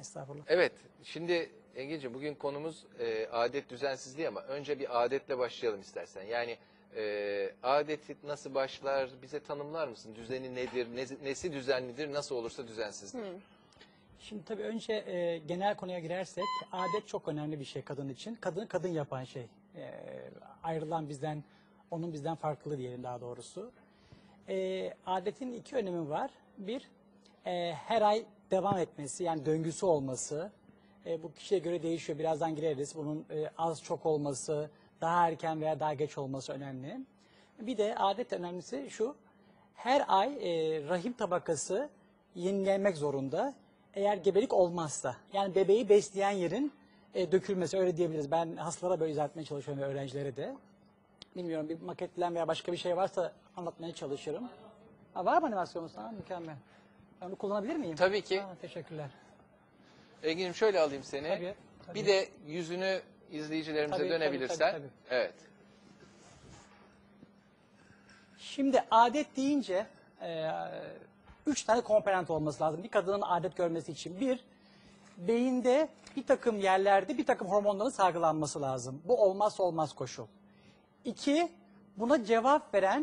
Estağfurullah. Evet, şimdi Engin'ciğim bugün konumuz e, adet düzensizliği ama önce bir adetle başlayalım istersen. Yani e, adeti nasıl başlar, bize tanımlar mısın? Düzeni nedir, ne- nesi düzenlidir, nasıl olursa düzensizdir? Şimdi tabii önce e, genel konuya girersek adet çok önemli bir şey kadın için. Kadını kadın yapan şey. E, ayrılan bizden, onun bizden farklı diyelim daha doğrusu. E, adetin iki önemi var. Bir, e, her ay devam etmesi yani döngüsü olması. E, bu kişiye göre değişiyor. Birazdan gireriz. Bunun e, az çok olması, daha erken veya daha geç olması önemli. Bir de adet önemlisi şu. Her ay e, rahim tabakası yenilenmek zorunda. Eğer gebelik olmazsa. Yani bebeği besleyen yerin e, dökülmesi öyle diyebiliriz. Ben hastalara böyle izah etmeye çalışıyorum ve öğrencilere de. Bilmiyorum bir maketten veya başka bir şey varsa anlatmaya çalışırım. Ha, var mı animasyonun sana? Mükemmel. Ben kullanabilir miyim? Tabii ki. Ha, teşekkürler. Engin'ciğim şöyle alayım seni. Tabii, tabii. Bir de yüzünü izleyicilerimize Tabii, tabii, dönebilirsen. tabii, tabii. Evet. Şimdi adet deyince e, üç tane komponent olması lazım. Bir kadının adet görmesi için. Bir, beyinde bir takım yerlerde bir takım hormonların salgılanması lazım. Bu olmazsa olmaz koşul. İki, buna cevap veren